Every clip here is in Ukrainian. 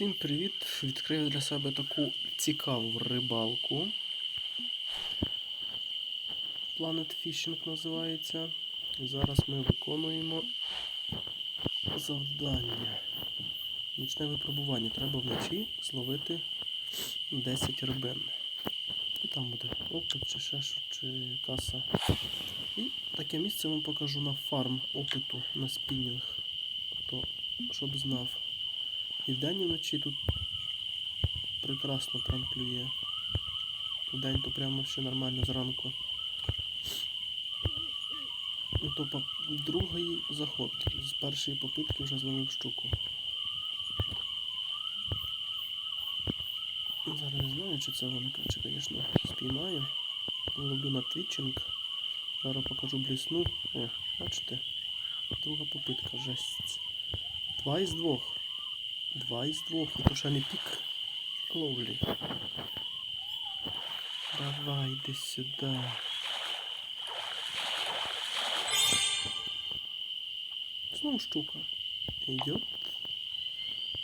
Всім привіт! Відкрив для себе таку цікаву рибалку. Planet Fishing називається. Зараз ми виконуємо завдання. Нічне випробування. Треба вночі зловити 10 рибин. І там буде опит, чи що, чи каса. І таке місце вам покажу на фарм опиту на спінінг. Хто щоб знав. І вдень і вночі тут прекрасно прям клює. Вдень то прямо ще нормально зранку. Ну то другий заход. З першої попитки вже зловив щуку. Зараз не знаю, чи це вони, чи, звісно, спіймаю. Ловлю на твічинг. Зараз покажу блісну. О, бачите? Друга попитка, жесть. Два із двох. Два із двох. І то ще не пік ловлі. Давай, йди сюди. Знову штука. Идет.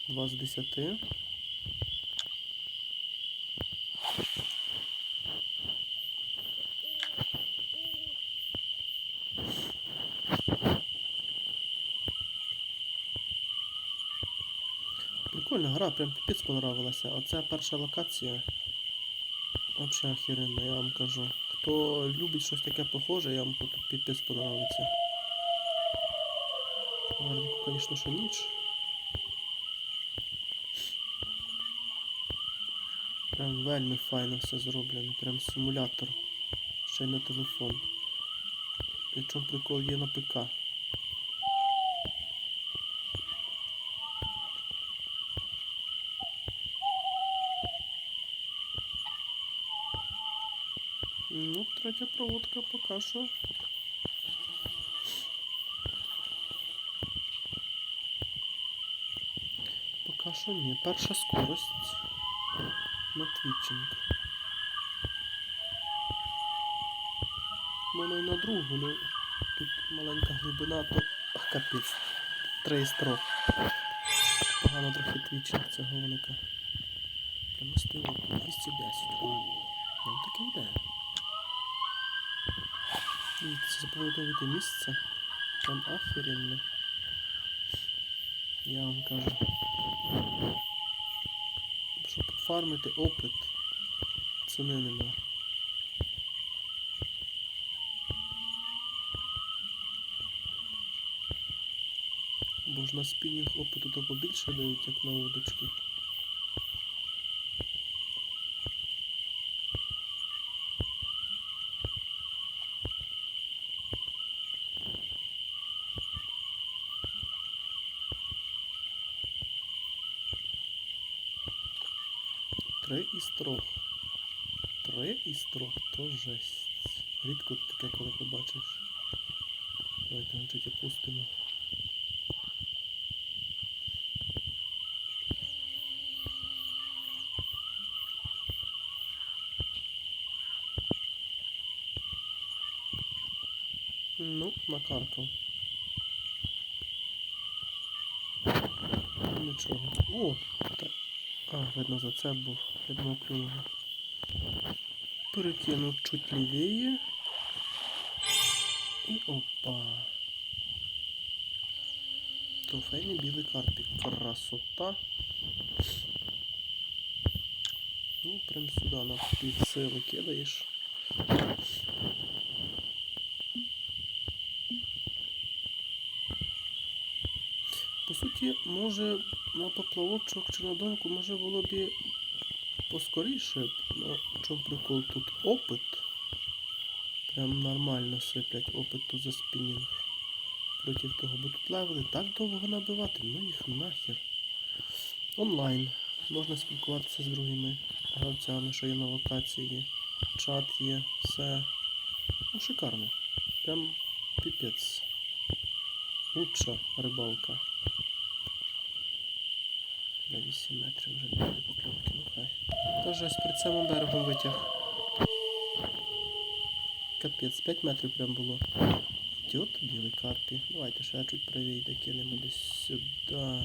Два з десяти. Гра, прям піпець понравилася. Оце перша локація. Вообще охеренно, я вам кажу. Хто любить щось таке похоже, я вам тут піпець понравиться. Гарніку, звісно, що ніч. Прям вельми файно все зроблено, прям симулятор. Ще й на телефон. І чому прикол є на ПК. Ну, третя проводка поки що. Поки що ні. Перша скорость на твічинг. Воно і на другу, ну тут маленька глибина, то ах. Три строк. Погано трохи твічинг цього воника. Примостило 210. О, нам таке йде. Дивіться, запам'ятовуйте місце. Там аференне. Я вам кажу. Щоб фармити опит, ціни нема. Бо ж на спінінг опиту то побільше дають, як на удочки. Три із трьох. Три із трьох, то жесть. Рідко таке, коли побачиш. Давайте ми чуть опустимо. Ну, накаркав. Нічого. О! Так. А, видно, за це був. Думав, клюнуло. Перекину чуть лівее. І опа. Трофейний білий карпік. Красота. Ну, прям сюди на півсили кидаєш. По суті, може на поплавочок чи на домку може було б поскоріше. Ну, чому прикол тут опит. Прям нормально сиплять опит тут за спінінг. Проти того, бо тут левели так довго набивати, ну їх нахер. Онлайн. Можна спілкуватися з другими гравцями, що є на локації. Чат є, все. Ну, шикарно. Прям піпець. Лучша рибалка. На 8 метрів вже не покльовки, хай. Та жесть перед самим берегом витяг. Капець, 5 метрів прям було. Тьот білий карпі. Давайте ще чуть правій докинемо десь сюди.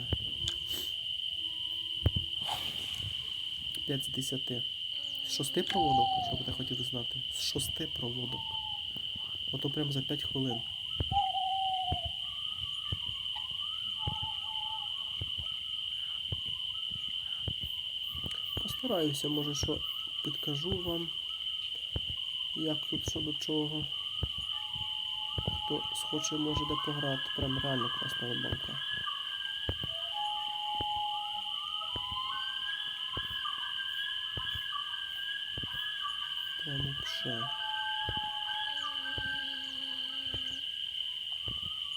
5 з 10. З 6 проводок, що ви хотіли знати. З 6 проводок. Ото прям за 5 хвилин. Постараюся, може, що підкажу вам, як тут що до чого. Хто схоче, може де пограти. Прям реально класна рибалка. Прям вообще.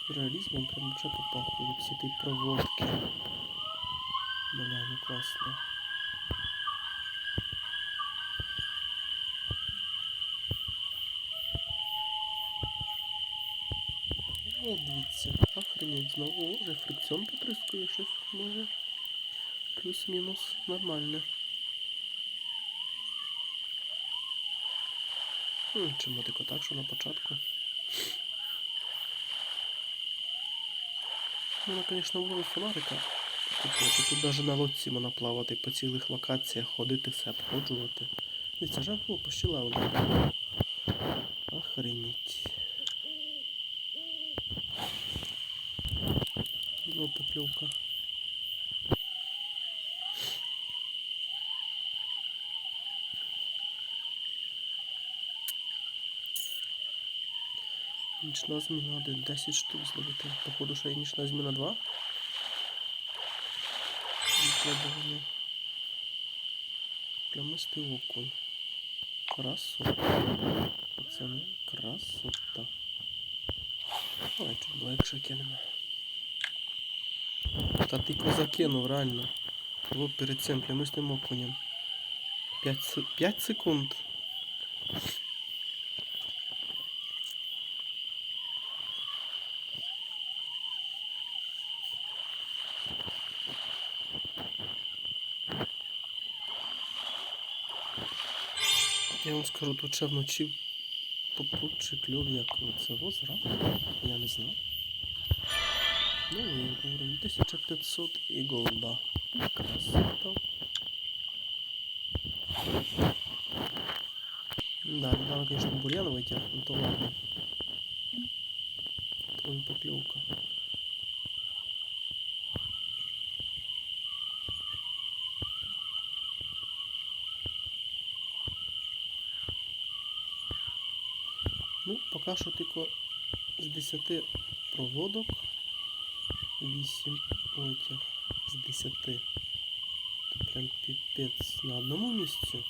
Реалізмом прям вообще попахує. Всі ті проводки. Бля, ну класно. О, дивіться, охренеть знову. Вже фрикціон потрискує щось, може. Плюс-мінус нормально. Хм, чому тільки так, що на початку. Можна, звісно, було і фонарика. купити. Тут навіть на лодці можна плавати по цілих локаціях, ходити все, обходжувати. Дивіться, жах було почти лавно. Ну. Нічна зміна 1, 10 штук зловити. Походу, що є нічна зміна 2. Випробування. Плямистий окунь. Красота. Пацани, красота. Ой, чуть легше кинемо. Та ти закинув, реально. Було перед цим плямистим окунем. 5, 5 секунд. Я вам скажу, тут ще вночі попут чи клюв, як це озеро. Я не знаю. Ну, говоримо, 1500 і голда. Красота. Да, недавно, конечно, бурьяна вытяг, но то ладно. То не поклевка. Ну, поки що тільки з 10 проводок 8 витяг з 10. То прям піпець на одному місці.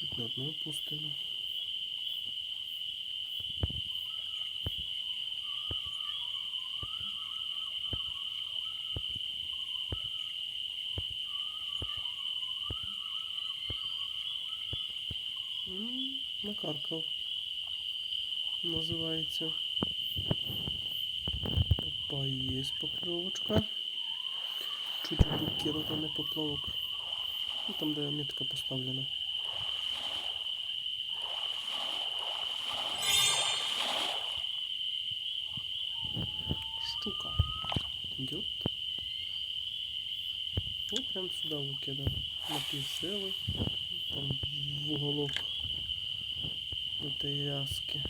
Тут на одну пустину. М, Накаркав. Називається. Опа, є покльовочка. Чуть буду кинути не поплавок. Ну, там, де мітка поставлена. Щука. Идет. Вот прям сюда выкидал. На півсили. Там в уголок этой ряски.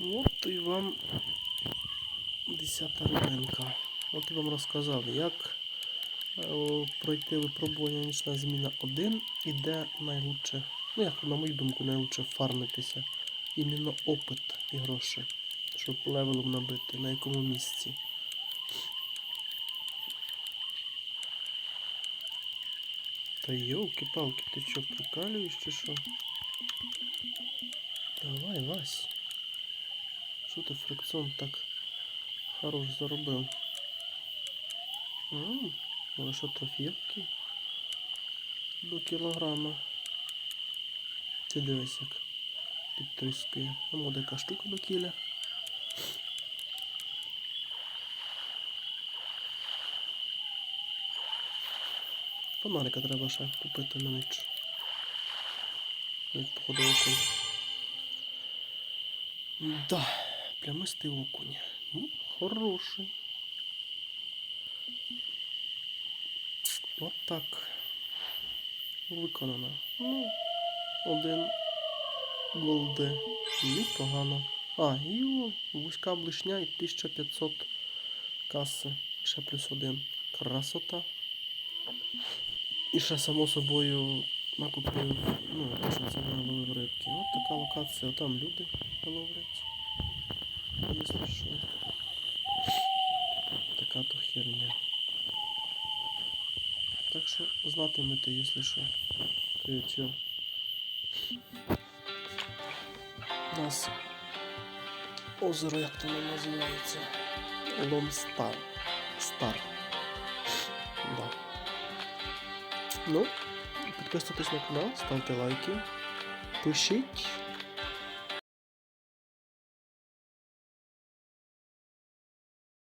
От і вам десята рибинка. От я вам розказав, як е, пройти випробування нічна зміна 1 і де найлучше, ну як на мою думку, найлучше фармитися. Іменно опит і гроші, щоб левелом набити, на якому місці. Та йолки-палки, ти що, прикалюєш чи що? Давай, Вась. Що ти фрикціон так хорош заробив? М, Може що трофєвки? До кілограма. Ти дивись як підтрискує. А яка штука до кіля. Фонарика треба ще купити на ніч. Як походу окунь. Да, плямистий окунь. Ну, хороший. От так. Виконано. Ну, один голди. Непогано. А, і вузька блишня і 1500 каси. Ще плюс один. Красота. І ще само собою накупив, ну, що це не ловив рибки. От така локація, там люди ловлять. Якщо що. Така то херня. Так що знатимете, якщо що. Третє. У нас озеро, як то називається? Лон Стар. Стар. Ну, підписуйтесь на канал, ставте лайки, пишіть